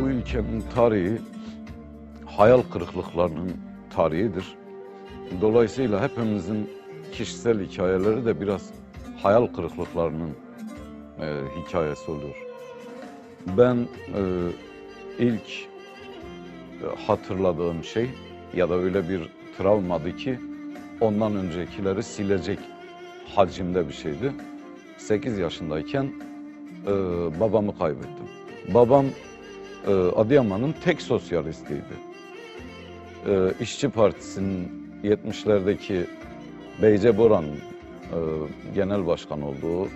Bu ülkenin tarihi hayal kırıklıklarının tarihidir. Dolayısıyla hepimizin kişisel hikayeleri de biraz hayal kırıklıklarının e, hikayesi oluyor. Ben e, ilk e, hatırladığım şey ya da öyle bir travmadı ki ondan öncekileri silecek hacimde bir şeydi. 8 yaşındayken e, babamı kaybettim. Babam e, Adıyaman'ın tek sosyalistiydi. E, İşçi Partisi'nin 70'lerdeki Beyce Boran e, genel başkan olduğu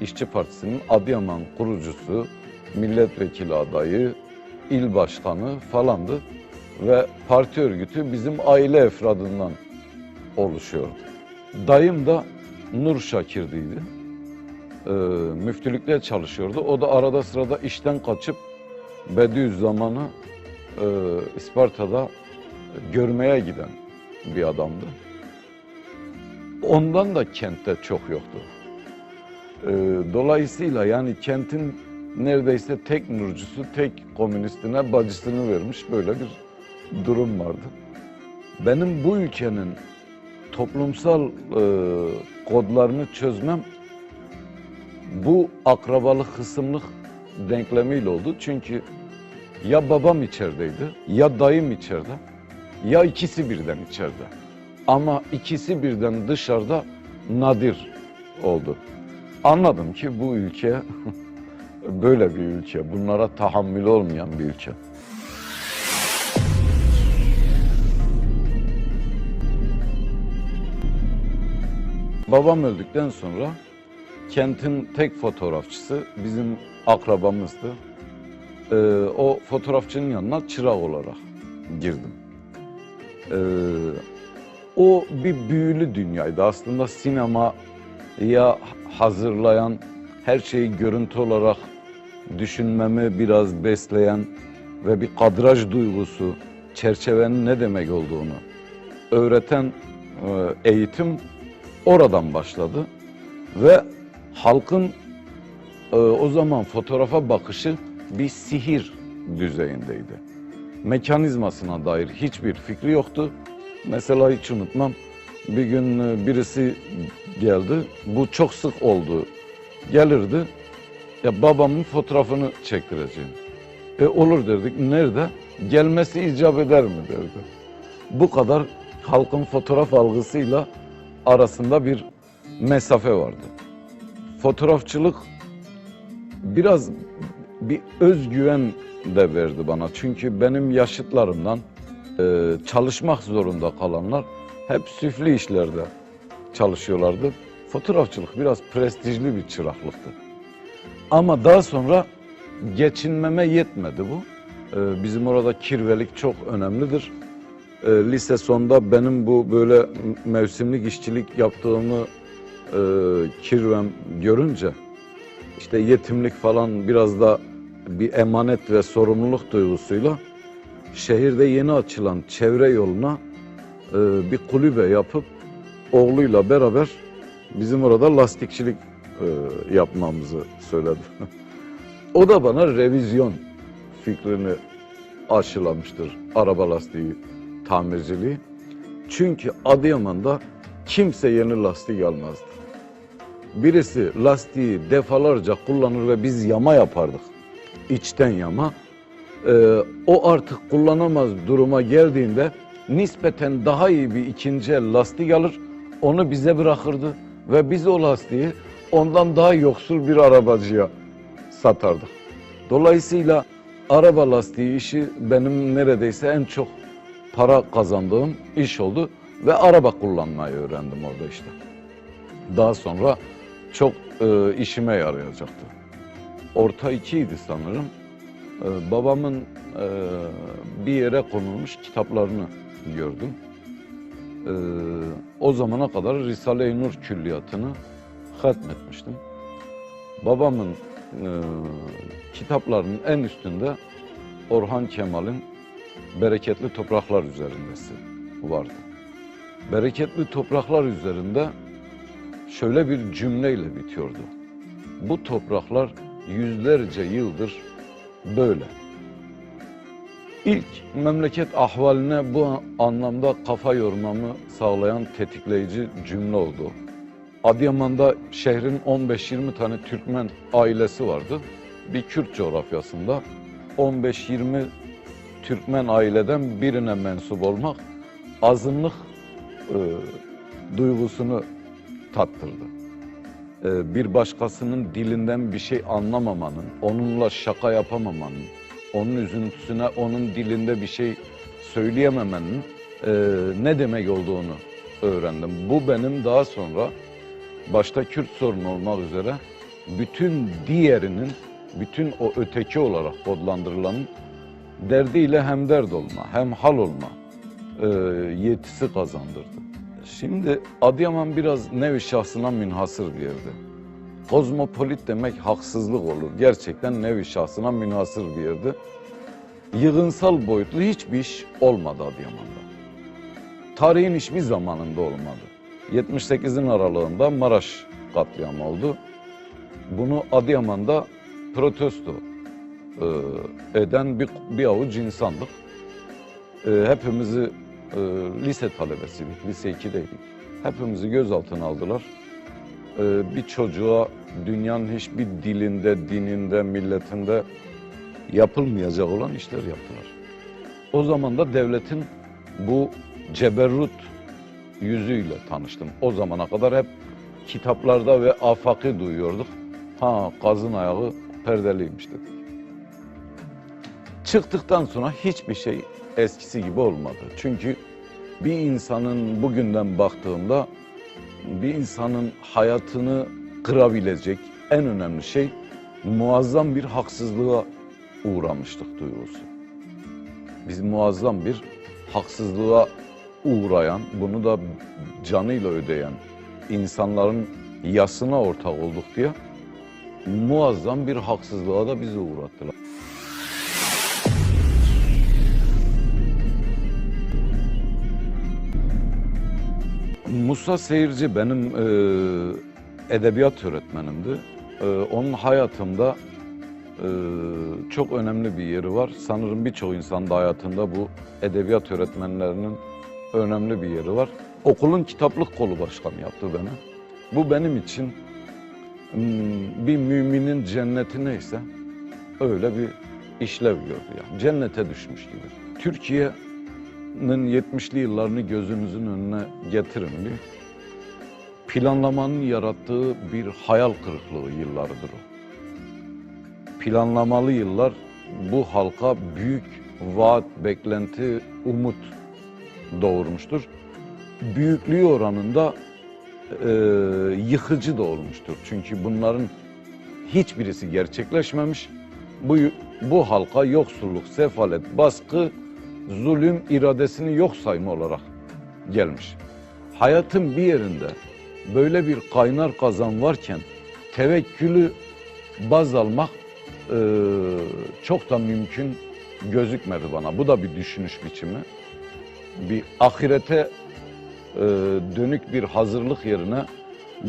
İşçi Partisi'nin Adıyaman kurucusu, milletvekili adayı, il başkanı falandı. Ve parti örgütü bizim aile efradından oluşuyordu. Dayım da Nur Şakir'diydi. Müftülükte çalışıyordu. O da arada sırada işten kaçıp Bediüzzaman'ı e, İsparta'da görmeye giden bir adamdı. Ondan da kentte çok yoktu. E, dolayısıyla yani kentin neredeyse tek nurcusu, tek komünistine bacısını vermiş böyle bir durum vardı. Benim bu ülkenin toplumsal e, kodlarını çözmem bu akrabalık, hısımlık denklemiyle oldu. Çünkü ya babam içerideydi, ya dayım içeride, ya ikisi birden içeride. Ama ikisi birden dışarıda nadir oldu. Anladım ki bu ülke böyle bir ülke, bunlara tahammülü olmayan bir ülke. Babam öldükten sonra kentin tek fotoğrafçısı bizim akrabamızdı. Ee, o fotoğrafçının yanına çırak olarak girdim. Ee, o bir büyülü dünyaydı. Aslında sinemaya hazırlayan, her şeyi görüntü olarak düşünmemi biraz besleyen ve bir kadraj duygusu, çerçevenin ne demek olduğunu öğreten e, eğitim oradan başladı. Ve halkın e, o zaman fotoğrafa bakışı bir sihir düzeyindeydi. Mekanizmasına dair hiçbir fikri yoktu. Mesela hiç unutmam bir gün e, birisi geldi. Bu çok sık oldu. Gelirdi. Ya babamın fotoğrafını çektireceğim. E olur derdik. Nerede? Gelmesi icap eder mi derdi. Bu kadar halkın fotoğraf algısıyla arasında bir mesafe vardı. Fotoğrafçılık biraz bir özgüven de verdi bana. Çünkü benim yaşıtlarımdan e, çalışmak zorunda kalanlar hep süfli işlerde çalışıyorlardı. Fotoğrafçılık biraz prestijli bir çıraklıktı. Ama daha sonra geçinmeme yetmedi bu. E, bizim orada kirvelik çok önemlidir. E, lise sonunda benim bu böyle mevsimlik işçilik yaptığımı e, kirvem görünce işte yetimlik falan biraz da bir emanet ve sorumluluk duygusuyla şehirde yeni açılan çevre yoluna e, bir kulübe yapıp oğluyla beraber bizim orada lastikçilik e, yapmamızı söyledi. o da bana revizyon fikrini aşılamıştır. Araba lastiği tamirciliği. Çünkü Adıyaman'da kimse yeni lastik almazdı. Birisi lastiği defalarca kullanır ve biz yama yapardık. İçten yama. Ee, o artık kullanamaz duruma geldiğinde nispeten daha iyi bir ikinci el lastik alır, onu bize bırakırdı ve biz o lastiği ondan daha yoksul bir arabacıya satardık. Dolayısıyla araba lastiği işi benim neredeyse en çok para kazandığım iş oldu ve araba kullanmayı öğrendim orada işte. Daha sonra çok e, işime yarayacaktı. Orta ikiydi sanırım. E, babamın e, bir yere konulmuş kitaplarını gördüm. E, o zamana kadar Risale-i Nur külliyatını hatmetmiştim. Babamın e, kitaplarının en üstünde Orhan Kemal'in Bereketli Topraklar üzerindesi vardı. Bereketli Topraklar üzerinde şöyle bir cümleyle bitiyordu. Bu topraklar yüzlerce yıldır böyle. İlk memleket ahvaline bu anlamda kafa yormamı sağlayan tetikleyici cümle oldu. Adıyaman'da şehrin 15-20 tane Türkmen ailesi vardı. Bir Kürt coğrafyasında 15-20 Türkmen aileden birine mensup olmak azınlık e, duygusunu tattırdı. E, bir başkasının dilinden bir şey anlamamanın, onunla şaka yapamamanın, onun üzüntüsüne onun dilinde bir şey söyleyememenin e, ne demek olduğunu öğrendim. Bu benim daha sonra başta Kürt sorunu olmak üzere bütün diğerinin, bütün o öteki olarak kodlandırılanın derdiyle hem dert olma, hem hal olma e, yetisi kazandırdı. Şimdi Adıyaman biraz nevi şahsına münhasır bir yerdi. Kozmopolit demek haksızlık olur. Gerçekten nevi şahsına münhasır bir yerdi. Yığınsal boyutlu hiçbir iş olmadı Adıyaman'da. Tarihin hiçbir zamanında olmadı. 78'in aralığında Maraş katliamı oldu. Bunu Adıyaman'da protesto e, eden bir, bir avuç insandık. E, hepimizi e, lise talebesiydik, lise 2'deydik. Hepimizi gözaltına aldılar. E, bir çocuğa dünyanın hiçbir dilinde, dininde, milletinde yapılmayacak olan işler yaptılar. O zaman da devletin bu ceberrut yüzüyle tanıştım. O zamana kadar hep kitaplarda ve afaki duyuyorduk. Ha kazın ayağı perdeliymiş dedik. Çıktıktan sonra hiçbir şey eskisi gibi olmadı. Çünkü bir insanın bugünden baktığımda bir insanın hayatını kırabilecek en önemli şey muazzam bir haksızlığa uğramıştık duygusu. Biz muazzam bir haksızlığa uğrayan, bunu da canıyla ödeyen insanların yasına ortak olduk diye muazzam bir haksızlığa da bizi uğrattılar. Musa Seyirci benim e, edebiyat öğretmenimdi. E, onun hayatımda e, çok önemli bir yeri var. Sanırım birçok insan da hayatında bu edebiyat öğretmenlerinin önemli bir yeri var. Okulun kitaplık kolu başkanı yaptı beni. Bu benim için bir müminin cenneti neyse öyle bir işlev gördü yani. Cennete düşmüş gibi. Türkiye'nin 70'li yıllarını gözünüzün önüne getirin bir. Planlamanın yarattığı bir hayal kırıklığı yıllarıdır o. Planlamalı yıllar bu halka büyük vaat, beklenti, umut doğurmuştur. Büyüklüğü oranında e, yıkıcı da olmuştur. Çünkü bunların hiçbirisi gerçekleşmemiş. Bu, bu halka yoksulluk, sefalet, baskı, zulüm iradesini yok sayma olarak gelmiş. Hayatın bir yerinde böyle bir kaynar kazan varken tevekkülü baz almak e, çok da mümkün gözükmedi bana. Bu da bir düşünüş biçimi. Bir ahirete e, dönük bir hazırlık yerine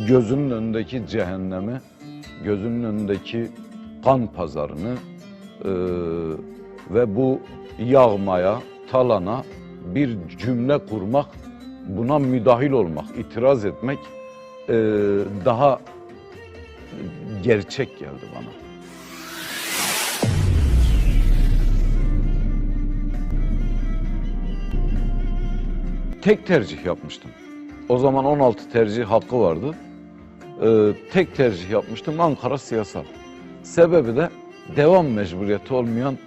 gözünün önündeki cehennemi, gözünün önündeki kan pazarını e, ve bu yağmaya, talana bir cümle kurmak, buna müdahil olmak, itiraz etmek e, daha gerçek geldi bana. Tek tercih yapmıştım. O zaman 16 tercih hakkı vardı. Ee, tek tercih yapmıştım Ankara siyasal. Sebebi de devam mecburiyeti olmayan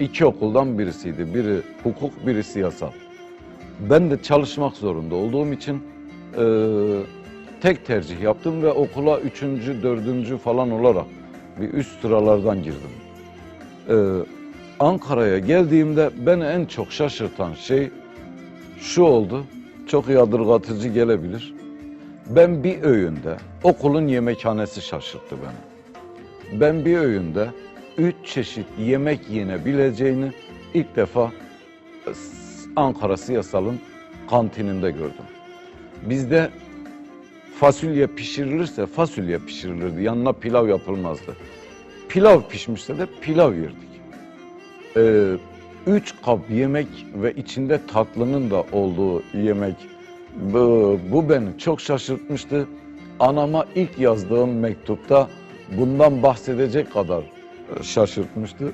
iki okuldan birisiydi. Biri hukuk, biri siyasal. Ben de çalışmak zorunda olduğum için e, tek tercih yaptım ve okula üçüncü, dördüncü falan olarak bir üst sıralardan girdim. Ee, Ankara'ya geldiğimde beni en çok şaşırtan şey şu oldu. Çok yadırgatıcı gelebilir. Ben bir öğünde okulun yemekhanesi şaşırttı beni. Ben bir öğünde üç çeşit yemek yenebileceğini ilk defa Ankara Siyasal'ın kantininde gördüm. Bizde fasulye pişirilirse fasulye pişirilirdi. Yanına pilav yapılmazdı. Pilav pişmişse de pilav yerdik. Ee, üç kap yemek ve içinde tatlının da olduğu yemek bu, bu beni çok şaşırtmıştı. Anama ilk yazdığım mektupta bundan bahsedecek kadar e, şaşırtmıştı.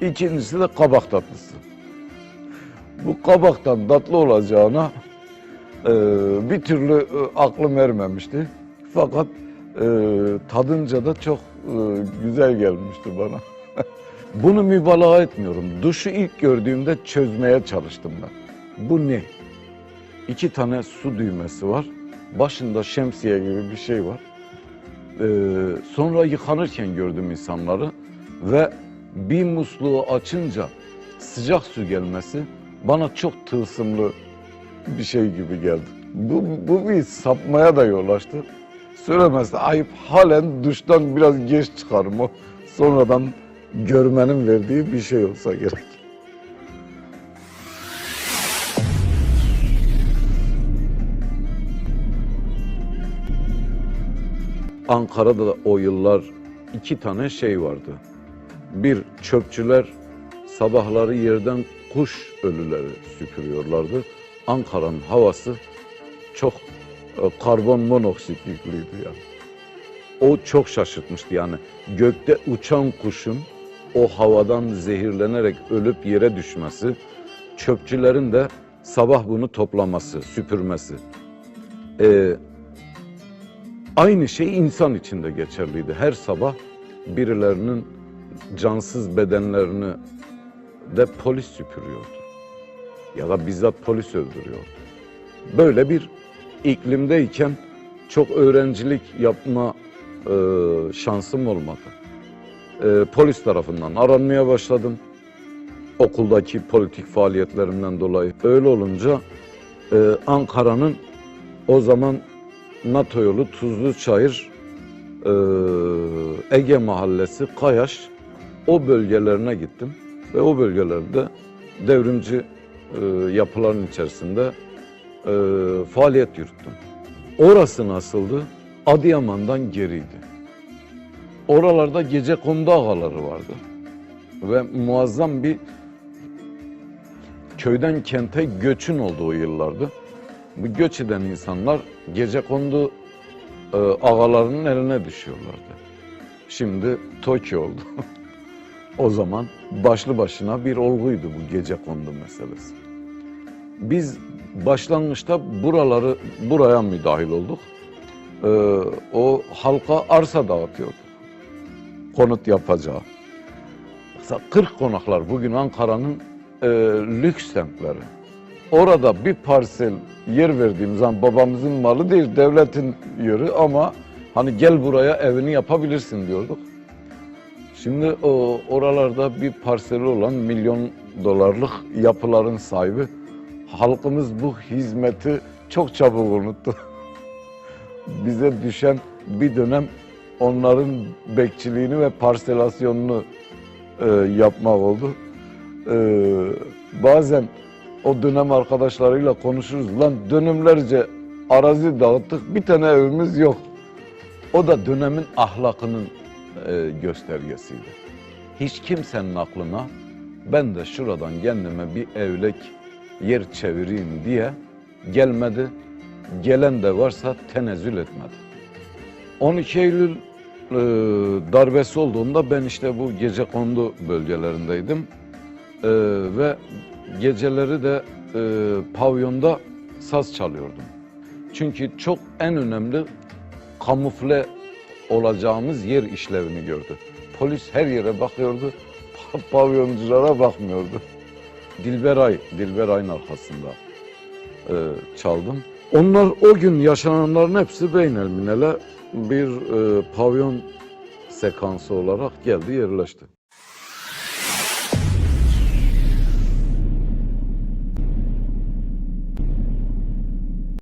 İkincisi de kabak tatlısı. Bu kabaktan tatlı olacağına e, bir türlü e, aklım ermemişti. Fakat e, tadınca da çok e, güzel gelmişti bana. Bunu mübalağa etmiyorum. Duşu ilk gördüğümde çözmeye çalıştım ben. Bu ne? İki tane su düğmesi var. Başında şemsiye gibi bir şey var. Ee, sonra yıkanırken gördüm insanları ve bir musluğu açınca sıcak su gelmesi bana çok tılsımlı bir şey gibi geldi. Bu, bu bir sapmaya da yol açtı. Söylemezse ayıp halen duştan biraz geç çıkarım o. Sonradan görmenin verdiği bir şey olsa gerek. Ankara'da da o yıllar iki tane şey vardı. Bir çöpçüler sabahları yerden kuş ölüleri süpürüyorlardı. Ankara'nın havası çok e, karbon monoksit yüklüydü yani. O çok şaşırtmıştı yani. Gökte uçan kuşun o havadan zehirlenerek ölüp yere düşmesi, çöpçülerin de sabah bunu toplaması, süpürmesi. Ee, aynı şey insan için de geçerliydi. Her sabah birilerinin cansız bedenlerini de polis süpürüyordu. Ya da bizzat polis öldürüyordu. Böyle bir iklimdeyken çok öğrencilik yapma e, şansım olmadı. E, polis tarafından aranmaya başladım. Okuldaki politik faaliyetlerimden dolayı. Öyle olunca e, Ankara'nın o zaman NATO yolu Tuzlu Çayır e, Ege Mahallesi Kayaş o bölgelerine gittim ve o bölgelerde devrimci e, yapıların içerisinde e, faaliyet yürüttüm. Orası nasıldı? Adıyaman'dan geriydi. Oralarda gece kondu ağaları vardı. Ve muazzam bir köyden kente göçün olduğu yıllardı. Bu göç eden insanlar gece kondu e, ağalarının eline düşüyorlardı. Şimdi Tokyo oldu. o zaman başlı başına bir olguydu bu gece kondu meselesi. Biz başlangıçta buraları buraya müdahil olduk. Ee, o halka arsa dağıtıyordu. Konut yapacağı. Mesela 40 konaklar bugün Ankara'nın e, lüks semtleri. Orada bir parsel yer verdiğim zaman babamızın malı değil devletin yeri ama hani gel buraya evini yapabilirsin diyorduk. Şimdi o oralarda bir parseli olan milyon dolarlık yapıların sahibi halkımız bu hizmeti çok çabuk unuttu. Bize düşen bir dönem onların bekçiliğini ve parselasyonunu e, yapmak oldu. E, bazen o dönem arkadaşlarıyla konuşuruz. Lan dönümlerce arazi dağıttık bir tane evimiz yok. O da dönemin ahlakının e, göstergesiydi. Hiç kimsenin aklına ben de şuradan kendime bir evlek yer çevireyim diye gelmedi. Gelen de varsa tenezzül etmedi. 12 Eylül e, darbesi olduğunda ben işte bu gece kondu bölgelerindeydim. E, ve geceleri de e, pavyonda saz çalıyordum. Çünkü çok en önemli kamufle olacağımız yer işlevini gördü. Polis her yere bakıyordu, pavyonculara bakmıyordu. Dilberay, Dilberay'ın arkasında e, çaldım. Onlar o gün yaşananların hepsi beynelminele bir e, pavyon sekansı olarak geldi yerleşti.